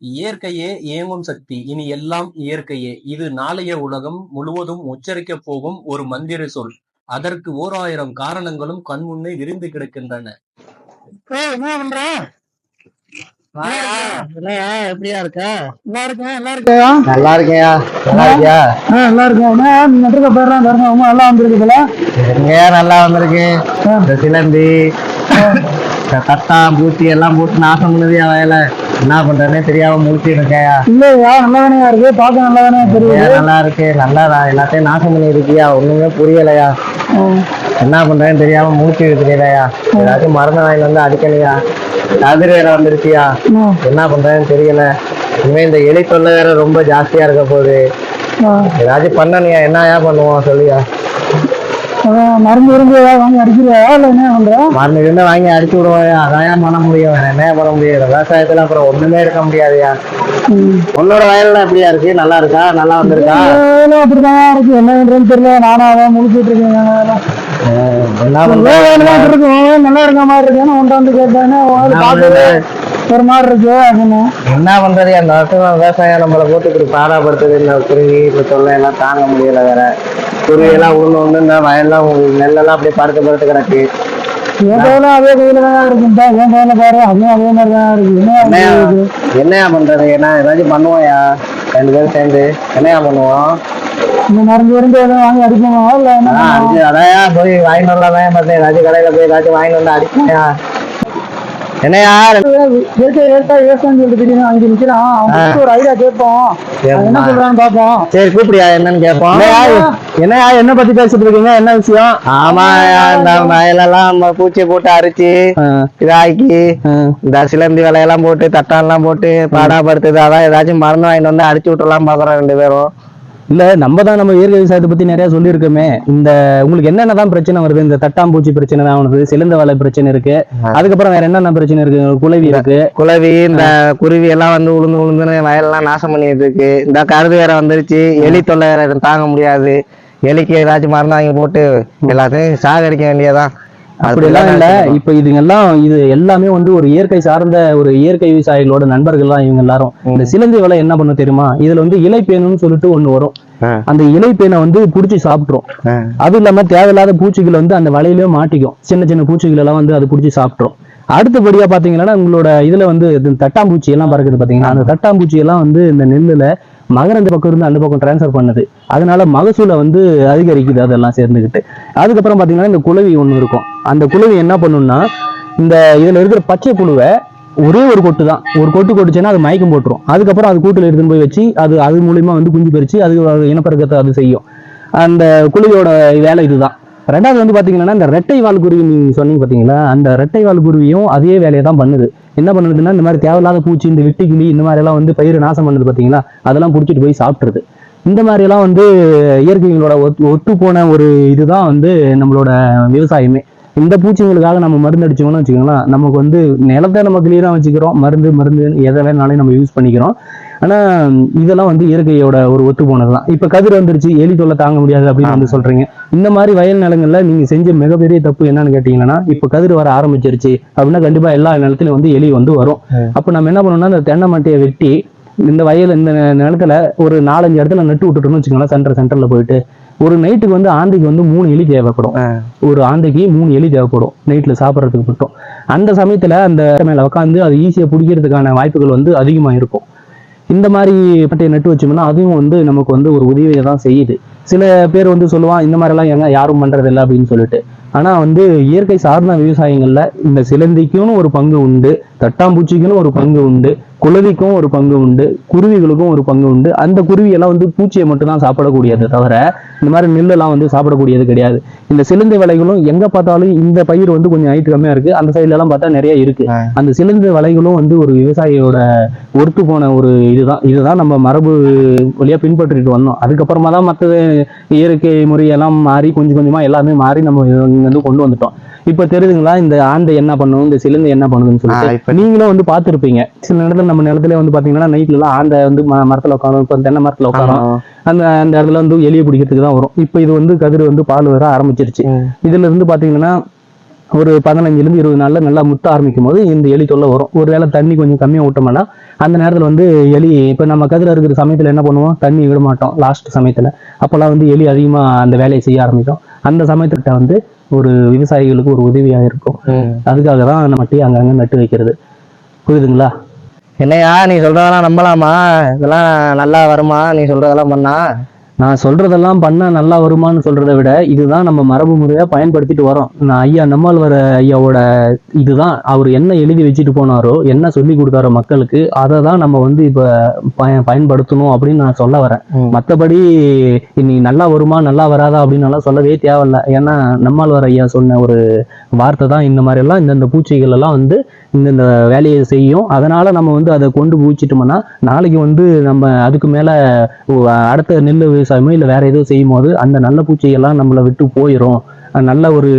இயற்கையே இயங்கும் சக்தி. இனி எல்லாம் இயற்கையே. இது நாளைய உலகம் முழுவதும் உச்சரிக்கப் போகும் ஒரு மந்திர சொல். அதற்கு ஓர் ஆயிரம் காரணங்களும் கண் முன்னே விரிந்து கிடக்கின்றன. எப்படியா இருக்க? நல்லா இருக்கேன் நல்லா இருக்கியா நல்லா இருக்கியா? நல்லா இருக்கியா? நல்லா இருக்கேன். நட்டுக்க நல்லா வந்திருக்கு போல. எங்கயா நல்லா வந்திருக்கு. சிலந்தி தட்டான் பூச்சி எல்லாம் போட்டு நாசம் பண்ணுதியா வயல. என்ன பண்றேன்னே தெரியாம முடிச்சு இருக்கையா இல்லையா நல்லா தானே இருக்கு? பார்க்க நல்லா தானே தெரியுது. ஏன் நல்லா இருக்கு நல்லா எல்லாத்தையும் நாசம் பண்ணி இருக்கியா ஒண்ணுமே புரியலையா? என்ன பண்றேன்னு தெரியாம மூச்சு இருக்கிறையா ஏதாச்சும் மருந்து வாங்கி வந்து அடிக்கலையா? கதிர் வேற வந்துருச்சியா ம், என்ன பண்றேன்னு தெரியல. இனிமே இந்த எலி தொல்லை வேற ரொம்ப ஜாஸ்தியா இருக்க போகுது. ஏதாச்சும் பண்ணனியா? என்னயா பண்ணுவோம்? சொல்லியா. மருந்து இருந்து ஏதாவது வாங்கி அடிக்கிறியா? இல்லை என்ன பண்ற? மருந்து இருந்தா வாங்கி அடிச்சு விடுவோம் அதான் பண்ண முடியும்? என்ன பண்ண முடியும்? விவசாயத்துல அப்புறம் ஒண்ணுமே எடுக்க முடியாதுயா. உன்னோட வயல்ல எப்படியா இருக்கு? நல்லா இருக்கா? நல்லா வந்திருக்கா? அப்படிதான் இருக்கு. என்ன தெரியல. நானும் அதான் முழிச்சிட்டு இருக்கேன் நல்லா இருக்க மாதிரி இருக்கேன்னு உன்ட்ட வந்து கேட்டேன்னு ஒரு மாதிரி இருக்கு அப்படின்னு என்ன பண்றது? அந்த வருஷம் விவசாயம் நம்மளை போட்டு இப்படி பாடாப்படுத்துது. இந்த குருவி இந்த தொல்லை எல்லாம் தாங்க முடியல வேற. குருவி எல்லாம் ஒண்ணு ஒண்ணு இந்த வயல்லாம் நெல்லெல்லாம் அப்படியே படுத்து படுத்து கிடக்கு. என் கையில அதே கையில தான் இருக்குப்பா என் கையில பாரு அதுவும் அதே மாதிரி தான் இருக்கு. என்ன என்னையா? பண்றது? என்ன ஏதாச்சும் பண்ணுவோம்யா ரெண்டு பேரும் சேர்ந்து. என்னையா பண்ணுவோம்? இந்த மருந்து இருந்து எதுவும் வாங்கி அடிப்போமா இல்ல அதான் போய் வாங்கிட்டு வரலாமே ஏதாச்சும் கடையில போய் ஏதாச்சும் வாங்கிட்டு வந்து அடிப்பையா என்னையா இயற்கை விவசாயம் சொல்லிட்டு திடீர்னு அஞ்சு நிக்கிறான். அவனுக்கு ஒரு ஐடியா கேட்போம் அவன் என்ன சொல்றான்னு பாப்போம் சரி கூப்பிடியா என்னன்னு கேட்போம். என்னையா என்ன பத்தி பேசிட்டு இருக்கீங்க? என்ன விஷயம்? ஆமாயா இந்த வயலெல்லாம் பூச்சி போட்டு அரிச்சு இதாக்கி இந்த சிலந்தி வலையெல்லாம் போட்டு தட்டான்லாம் போட்டு பாடாப்படுத்துது. அதான் ஏதாச்சும் மருந்து வாங்கிட்டு வந்து அடிச்சு விட்டுலாம் பாக்குறோம் ரெண்டு பேரும். இல்ல நம்ம தான் நம்ம இயற்கை விவசாயத்தை பத்தி நிறைய சொல்லியிருக்கோமே. இந்த உங்களுக்கு என்னென்னதான் பிரச்சனை வருது? இந்த தட்டாம்பூச்சி பிரச்சனை தான் வருது சிலந்த வலை பிரச்சனை இருக்கு. அதுக்கப்புறம் வேற என்னென்ன பிரச்சனை இருக்கு? குளவி இருக்கு. குளவி இந்த குருவி எல்லாம் வந்து உளுந்து உளுந்துன்னு வயலெல்லாம் நாசம் பண்ணிட்டு இருக்கு. இந்த கருது வேற வந்துருச்சு. எலி தொல்லை வேற தாங்க முடியாது. எலிக்கு ஏதாச்சும் மருந்து வாங்கி போட்டு எல்லாத்தையும் சாகடிக்க வேண்டியதான் அப்படி எல்லாம் இல்ல. இப்ப இதுங்கெல்லாம் இது எல்லாமே வந்து ஒரு இயற்கை சார்ந்த ஒரு இயற்கை விவசாயிகளோட நண்பர்கள் தான் இவங்க எல்லாரும். இந்த சிலந்தி வலை என்ன பண்ணும் தெரியுமா? இதுல வந்து இலைப்பேனுன்னு சொல்லிட்டு ஒண்ணு வரும். அந்த இலைப்பேனை வந்து புடிச்சு சாப்பிட்டுரும். அது இல்லாம தேவையில்லாத பூச்சிகள் வந்து அந்த வலையிலேயே மாட்டிக்கும். சின்ன சின்ன பூச்சிகள் எல்லாம் வந்து அது புடிச்சு சாப்பிட்டுரும். அடுத்தபடியா பாத்தீங்கன்னா உங்களோட இதுல வந்து தட்டாம்பூச்சி எல்லாம் பறக்குது பாத்தீங்கன்னா அந்த தட்டாம்பூச்சி எல்லாம் வந்து இந்த நெல்லுல மகரந்த பக்கம் இருந்து அந்த பக்கம் டிரான்ஸ்ஃபர் பண்ணுது. அதனால மகசூலை வந்து அதிகரிக்குது அதெல்லாம் சேர்ந்துக்கிட்டு அதுக்கப்புறம் பாத்தீங்கன்னா இந்த குளவி ஒண்ணு இருக்கும். அந்த குளவி என்ன பண்ணும்னா இந்த இதுல இருக்கிற பச்சை புழுவை ஒரே ஒரு கொட்டு தான். ஒரு கொட்டு கொட்டுச்சுன்னா அது மயக்கம் போட்டுரும். அதுக்கப்புறம் அது கூட்டில் எடுத்துன்னு போய் வச்சு அது அது மூலியமாக வந்து குஞ்சு பறிச்சு அது இனப்பெருக்கத்தை அது செய்யும். அந்த குழுவியோட வேலை இதுதான். ரெண்டாவது வந்து பார்த்தீங்கன்னா இந்த ரெட்டை வால் குருவி நீங்கள் சொன்னீங்க பார்த்தீங்களா அந்த ரெட்டை வால் குருவியும் அதே வேலையை தான் பண்ணுது. என்ன பண்ணுதுன்னா இந்த மாதிரி தேவையில்லாத பூச்சி இந்த விட்டுக்கிளி இந்த மாதிரிலாம் வந்து பயிர் நாசம் பண்ணுது பார்த்தீங்களா அதெல்லாம் பிடிச்சிட்டு போய் சாப்பிட்றது இந்த மாதிரிலாம் வந்து இயற்கைகளோட ஒத்து ஒத்து போன ஒரு இதுதான் வந்து நம்மளோட விவசாயமே. இந்த பூச்சிங்களுக்காக நம்ம மருந்து அடிச்சோம்னு வச்சுக்கோங்களேன் நமக்கு வந்து நிலத்தை நம்ம கிளியரா வச்சுக்கிறோம். மருந்து மருந்து எதை வேணாலும் நம்ம யூஸ் பண்ணிக்கிறோம். ஆனா இதெல்லாம் வந்து இயற்கையோட ஒரு ஒத்து போனதுதான். இப்ப கதிர் வந்துருச்சு எலி தொல்லை தாங்க முடியாது அப்படின்னு வந்து சொல்றீங்க. இந்த மாதிரி வயல் நிலங்கள்ல நீங்க செஞ்ச மிகப்பெரிய தப்பு என்னன்னு கேட்டீங்கன்னா இப்ப கதிர் வர ஆரம்பிச்சிருச்சு அப்படின்னா கண்டிப்பா எல்லா நிலத்திலும் வந்து எலி வந்து வரும். அப்ப நம்ம என்ன பண்ணணும்னா இந்த தென்னை மட்டையை வெட்டி இந்த வயல் இந்த நிலத்துல ஒரு நாலஞ்சு இடத்துல நட்டு விட்டுட்டோம்னு வச்சுக்கோங்களேன் சென்டர் சென்டர்ல போயிட்டு. ஒரு நைட்டுக்கு வந்து ஆந்தைக்கு வந்து மூணு எலி தேவைப்படும். ஒரு ஆந்தைக்கு மூணு எலி தேவைப்படும் நைட்ல சாப்பிட்றதுக்கு மட்டும். அந்த சமயத்துல அந்த மேல உட்காந்து அது ஈஸியா பிடிக்கிறதுக்கான வாய்ப்புகள் வந்து அதிகமா இருக்கும். இந்த மாதிரி பட்டையை நட்டு வச்சோம்னா அதுவும் வந்து நமக்கு வந்து ஒரு உதவியை தான் செய்யுது. சில பேர் வந்து சொல்லுவான் இந்த மாதிரி எல்லாம் எங்க யாரும் பண்றது இல்லை அப்படின்னு சொல்லிட்டு. ஆனா வந்து இயற்கை சார்ந்த விவசாயங்கள்ல இந்த சிலந்திக்குன்னு ஒரு பங்கு உண்டு தட்டாம்பூச்சிக்குன்னு ஒரு பங்கு உண்டு குளவிக்கும் ஒரு பங்கு உண்டு குருவிகளுக்கும் ஒரு பங்கு உண்டு. அந்த குருவி எல்லாம் வந்து பூச்சியை மட்டும் தான் சாப்பிடக்கூடியது தவிர இந்த மாதிரி நெல்லெல்லாம் வந்து சாப்பிடக்கூடியது கிடையாது. இந்த சிலந்தி வலைகளும் எங்க பார்த்தாலும் இந்த பயிர் வந்து கொஞ்சம் ஹைட் கம்மியா இருக்கு. அந்த சைடுல எல்லாம் பார்த்தா நிறைய இருக்கு. ஆ. அந்த சிலந்தி வலைகளும் வந்து ஒரு விவசாயியோட ஒர்த்து போன ஒரு இதுதான். இதுதான் நம்ம மரபு வழியா பின்பற்றிட்டு வந்தோம். அதுக்கப்புறமா தான் மற்ற இயற்கை முறையெல்லாம் மாறி கொஞ்சம் கொஞ்சமா எல்லாமே மாறி நம்ம வந்து கொண்டு வந்துட்டோம். இப்ப தெரியுதுங்களா இந்த ஆந்தை என்ன பண்ணும் இந்த சிலந்தி என்ன பண்ணுதுன்னு சொல்லிட்டு. நீங்களும் வந்து பார்த்திருப்பீங்க. சில நேரத்துல நம்ம நிலத்துல வந்து பாத்தீங்கன்னா நைட்ல எல்லாம் ஆந்தை வந்து மரத்துல உட்காரும் இப்ப தென்னை மரத்துல உட்காரும். அந்த அந்த இடத்துல வந்து எலியை பிடிக்கிறதுக்கு தான் வரும். இப்போ இது வந்து கதிர் வந்து பால் வர ஆரம்பிச்சிருச்சு. இதுல இருந்து பாத்தீங்கன்னா ஒரு பதினஞ்சுலேருந்து இருபது நாளில் நல்லா முத்த ஆரம்பிக்கும் போது இந்த எலி தொல்லை வரும். ஒரு வேளை தண்ணி கொஞ்சம் கம்மியாக விட்டோம்னா அந்த நேரத்தில் வந்து எலி இப்போ நம்ம கதிர இருக்கிற சமயத்தில் என்ன பண்ணுவோம்? தண்ணி விட மாட்டோம் லாஸ்ட் சமயத்தில். அப்போல்லாம் வந்து எலி அதிகமாக அந்த வேலையை செய்ய ஆரம்பிக்கும். அந்த சமயத்துக்கிட்ட வந்து ஒரு விவசாயிகளுக்கு ஒரு உதவியாக இருக்கும். அதுக்காக தான் நம்ம டீ அங்கங்கே நட்டு வைக்கிறது. புரியுதுங்களா? என்னையா நீ சொல்றதெல்லாம் நம்பலாமா? இதெல்லாம் நல்லா வருமா? நீ சொல்றதெல்லாம் பண்ணா. நான் சொல்றதெல்லாம் பண்ணா நல்லா வருமான்னு சொல்றதை விட இதுதான் நம்ம மரபு முறையா பயன்படுத்திட்டு வரோம். நான் ஐயா நம்மாழ்வார் ஐயாவோட இதுதான். அவர் என்ன எழுதி வச்சுட்டு போனாரோ என்ன சொல்லி கொடுத்தாரோ மக்களுக்கு அதை தான் நம்ம வந்து இப்ப பய பயன்படுத்தணும் அப்படின்னு நான் சொல்ல வரேன். மற்றபடி இன்னைக்கு நல்லா வருமா நல்லா வராதா அப்படின்னு எல்லாம் சொல்லவே தேவையில்ல. ஏன்னா நம்மாழ்வார் ஐயா சொன்ன ஒரு வார்த்தை தான் இந்த மாதிரி எல்லாம் இந்தந்த பூச்சிகள் எல்லாம் வந்து இந்தந்த வேலையை செய்யும். அதனால நம்ம வந்து அதை கொண்டு பூச்சிட்டோம்னா நாளைக்கு வந்து நம்ம அதுக்கு மேல அடுத்த நெல் விவசாயமோ இல்லை வேறு எதுவும் செய்யும் போது அந்த நல்ல பூச்சிகள்லாம் நம்மளை விட்டு போயிடும் நல்ல ஒரு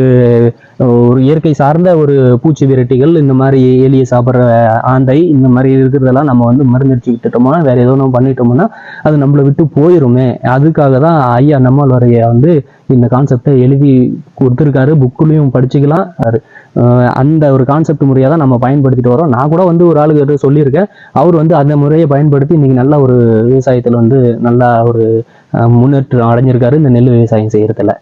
ஒரு இயற்கை சார்ந்த ஒரு பூச்சி விரட்டிகள் இந்த மாதிரி எலியை சாப்பிட்ற ஆந்தை இந்த மாதிரி இருக்கிறதெல்லாம் நம்ம வந்து மருந்தடிச்சு விட்டுட்டோம்னா வேற ஏதோ நம்ம பண்ணிட்டோம்னா அது நம்மளை விட்டு போயிருமே. அதுக்காக தான் ஐயா நம்மால் வரைய வந்து இந்த கான்செப்டை எழுதி கொடுத்துருக்காரு. புக்குலையும் படிச்சுக்கலாம். அது, அந்த ஒரு கான்செப்ட் முறையாக தான் நம்ம பயன்படுத்திட்டு வரோம். நான் கூட வந்து ஒரு ஆளுகிட்ட சொல்லியிருக்கேன். அவர் வந்து அந்த முறையை பயன்படுத்தி இன்னைக்கு நல்ல ஒரு விவசாயத்தில் வந்து நல்லா ஒரு முன்னேற்றம் அடைஞ்சிருக்காரு. இந்த நெல் விவசாயம் செய்கிறதுல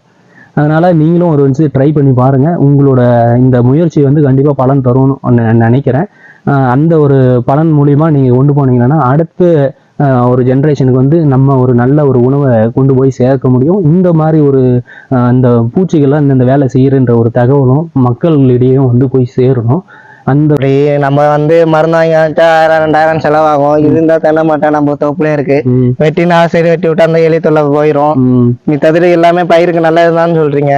அதனால் நீங்களும் ஒரு வந்து ட்ரை பண்ணி பாருங்கள் உங்களோட இந்த முயற்சி வந்து கண்டிப்பாக பலன் தரும்னு நான் நினைக்கிறேன். அந்த ஒரு பலன் மூலிமா நீங்கள் கொண்டு போனீங்கன்னா அடுத்து ஒரு ஜென்ரேஷனுக்கு வந்து நம்ம ஒரு நல்ல ஒரு உணவை கொண்டு போய் சேர்க்க முடியும். இந்த மாதிரி ஒரு அந்த இந்த பூச்சிகள்லாம் இந்தந்த வேலை செய்கிறன்ற ஒரு தகவலும் மக்களிடையும் வந்து போய் சேரணும். அந்த நம்ம வந்து மருந்து வாங்கி வச்சா ஆயிரம் ரெண்டாயிரம் செலவாகும். இது இருந்தா தென்னை மாட்டேன். நம்ம தோப்புல இருக்கு. வெட்டினா சரி வெட்டி விட்டா அந்த எலி தொல்லை போயிடும் ம், மித்தது எல்லாமே பயிருக்கு நல்லதுதான் சொல்றீங்க.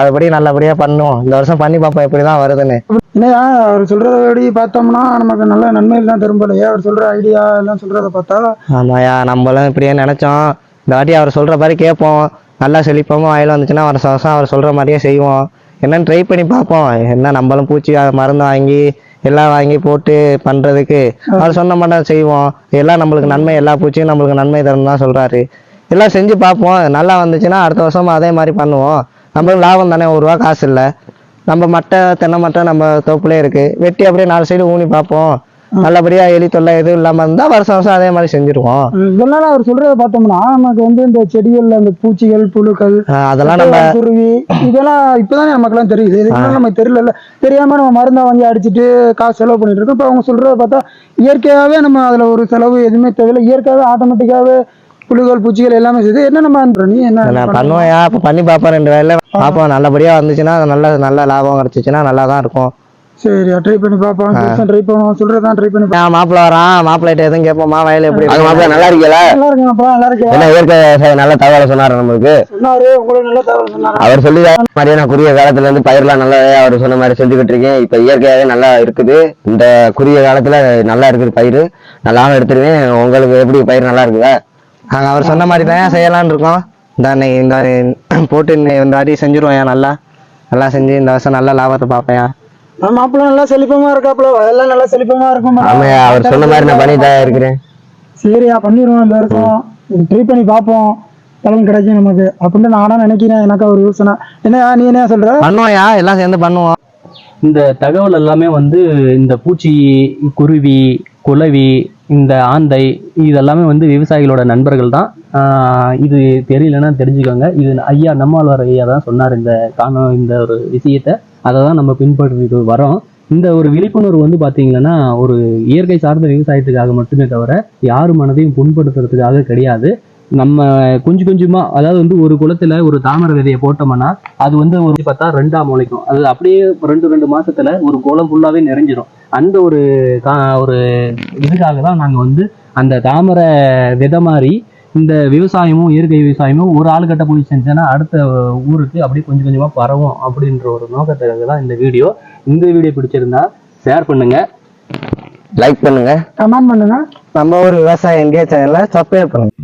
அதுபடி நல்லபடியா பண்ணுவோம். இந்த வருஷம் பண்ணி பார்ப்போம் எப்படிதான் வருதுன்னு. என்னையா அவர் சொல்றதபடி பார்த்தோம்னா நமக்கு நல்ல நன்மைகள் தான் திரும்பலையே அவர் சொல்ற ஐடியா எல்லாம் சொல்றத பார்த்தா ஆமாயா நம்மளும் இப்படியே நினைச்சோம். இந்த வாட்டி அவர் சொல்ற மாதிரி கேட்போம். நல்லா செழிப்போமோ வயல் வந்துச்சுன்னா வருஷம் வருஷம் அவர் சொல்ற மாதிரியே செய்வோம். என்னன்னு ட்ரை பண்ணி பார்ப்போம். என்ன நம்மளும் பூச்சி மருந்து வாங்கி எல்லாம் வாங்கி போட்டு பண்றதுக்கு. அவர் சொன்ன மட்டும் செய்வோம். எல்லாம் நம்மளுக்கு நன்மை எல்லா பூச்சியும் நம்மளுக்கு நன்மை தரும் தான் சொல்றாரு. எல்லாம் செஞ்சு பார்ப்போம். நல்லா வந்துச்சுன்னா அடுத்த வருஷம் அதே மாதிரி பண்ணுவோம். நம்மளுக்கு லாபம் தானே ஒரு ரூபா காசு இல்லை. நம்ம மட்டை தென்னை மட்டை நம்ம தோப்புலே இருக்கு. வெட்டி அப்படியே நாலு சைடு ஊனி பார்ப்போம். நல்லபடியா எலி தொல்லை எதுவும் இல்லாம இருந்தா வருஷம் வருஷம் அதே மாதிரி செஞ்சிருவோம். இதெல்லாம் அவர் சொல்றத பார்த்தோம்னா நமக்கு வந்து இந்த செடிகள்ல இந்த பூச்சிகள் புழுக்கள் அதெல்லாம் நம்ம குருவி இதெல்லாம் இப்பதானே நமக்கெல்லாம் தெரியுது. இதுக்கு முன்னாடி நமக்கு தெரியல தெரியாம நம்ம மருந்தை வாங்கி அடிச்சிட்டு காசு செலவு பண்ணிட்டு இருக்கோம். இப்போ அவங்க சொல்றத பார்த்தா இயற்கையாவே நம்ம அதுல ஒரு செலவு எதுவுமே தேவையில்லை. இயற்கையாவே ஆட்டோமேட்டிக்காவே புழுகள் பூச்சிகள் எல்லாமே செய்யுது என்ன நம்ம? நீ என்ன நான் பண்ணுவேன் அப்ப பண்ணி பார்ப்போம் ரெண்டு வேலையில பார்ப்போம் நல்லபடியா வந்துச்சுன்னா நல்ல நல்ல லாபம் கிடைச்சிச்சுன்னா நல்லா தான் இருக்கும். சரி ட்ரை பண்ணி பார்ப்போம் ட்ரை பண்ணுவோம். சொல்றதான் ட்ரை பண்ணி நான் மாப்பிள்ள வரான். மாப்பிள்ளைகிட்ட எதுவும் கேட்போமா? வயல் எப்படி அது மாப்பிள்ள நல்லா இருக்கீங்களா? நல்லா இருக்கேன்ப்பா நல்லா இருக்கேன். என்ன இயற்கை விவசாயம் நல்ல தகவலை சொன்னாரு நம்மளுக்கு? சொன்னாரு உங்களுக்கு நல்ல தகவல் சொன்னாரு? அவர் சொல்லி மாதிரியே நான் குறுகிய காலத்துல இருந்து பயிர்லாம் நல்லா அவர் சொன்ன மாதிரி செஞ்சுக்கிட்டு இருக்கேன். இப்ப இயற்கையாவே நல்லா இருக்குது. இந்த குறுகிய காலத்துல நல்லா இருக்குது பயிர் நல்லாவும் எடுத்துருவேன். உங்களுக்கு எப்படி பயிர் நல்லா இருக்குதா? நாங்க அவர் சொன்ன மாதிரி தான் செய்யலாம்னு இருக்கோம். இந்த இந்த போட்டு இந்த வாட்டி செஞ்சிருவோம் நல்லா. நல்லா செஞ்சு இந்த வருஷம் நல்ல லாபத்தை பார்ப்பேன் மாப்பிள்ள நல்லா செழிப்பமா இருக்காப்புல எல்லாம் நல்லா செழிப்பமா இருக்கும் ஆமாய்யா அவர் சொன்ன மாதிரி நான் பண்ணிட்டு இருக்கிறேன். சரியா பண்ணிடுவோம் இந்த வருஷம் ட்ரை பண்ணி பார்ப்போம். பலன் கிடைக்கும் நமக்கு. அப்படின்னு நானா நினைக்கிறேன் எனக்கு ஒரு யோசனை. என்னையா நீ என்ன சொல்ற? பண்ணுவோம்யா எல்லாம் சேர்ந்து பண்ணுவோம். இந்த தகவல் எல்லாமே வந்து இந்த பூச்சி குருவி குளவி இந்த ஆந்தை இதெல்லாமே வந்து விவசாயிகளோட நண்பர்கள் தான் இது தெரியலன்னா தெரிஞ்சுக்கோங்க. இது ஐயா நம்மாழ்வார் ஐயா தான் சொன்னார் இந்த காண இந்த ஒரு விஷயத்த. அதை தான் நம்ம பின்பற்றிட்டு வரோம். இந்த ஒரு விழிப்புணர்வு வந்து பார்த்தீங்கன்னா ஒரு இயற்கை சார்ந்த விவசாயத்துக்காக மட்டுமே தவிர யார் மனதையும் புண்படுத்துறதுக்காக கிடையாது. நம்ம கொஞ்சம் கொஞ்சமாக அதாவது வந்து ஒரு குளத்தில் ஒரு தாமரை விதையை போட்டோம்னா அது வந்து ஒரு பார்த்தா ரெண்டாம் முளைக்கும். அது அப்படியே ரெண்டு ரெண்டு மாசத்துல ஒரு குளம் ஃபுல்லாகவே நிறைஞ்சிரும். அந்த ஒரு கா- ஒரு இதுக்காக தான் நாங்க வந்து அந்த தாமரை விதை மாதிரி இந்த விவசாயமும் இயற்கை விவசாயமும் ஒரு ஆளுகிட்ட போய் செஞ்சோன்னா அடுத்த ஊருக்கு அப்படியே கொஞ்சம் கொஞ்சமா பரவும் அப்படின்ற ஒரு நோக்கத்துக்காக தான் இந்த வீடியோ. இந்த வீடியோ பிடிச்சிருந்தா ஷேர் பண்ணுங்க. லைக் பண்ணுங்க. கமெண்ட் பண்ணுங்க. நம்ம ஒரு விவசாய இந்தியா சேனல்ல சப்ஸ்கிரைப் பண்ணுங்க.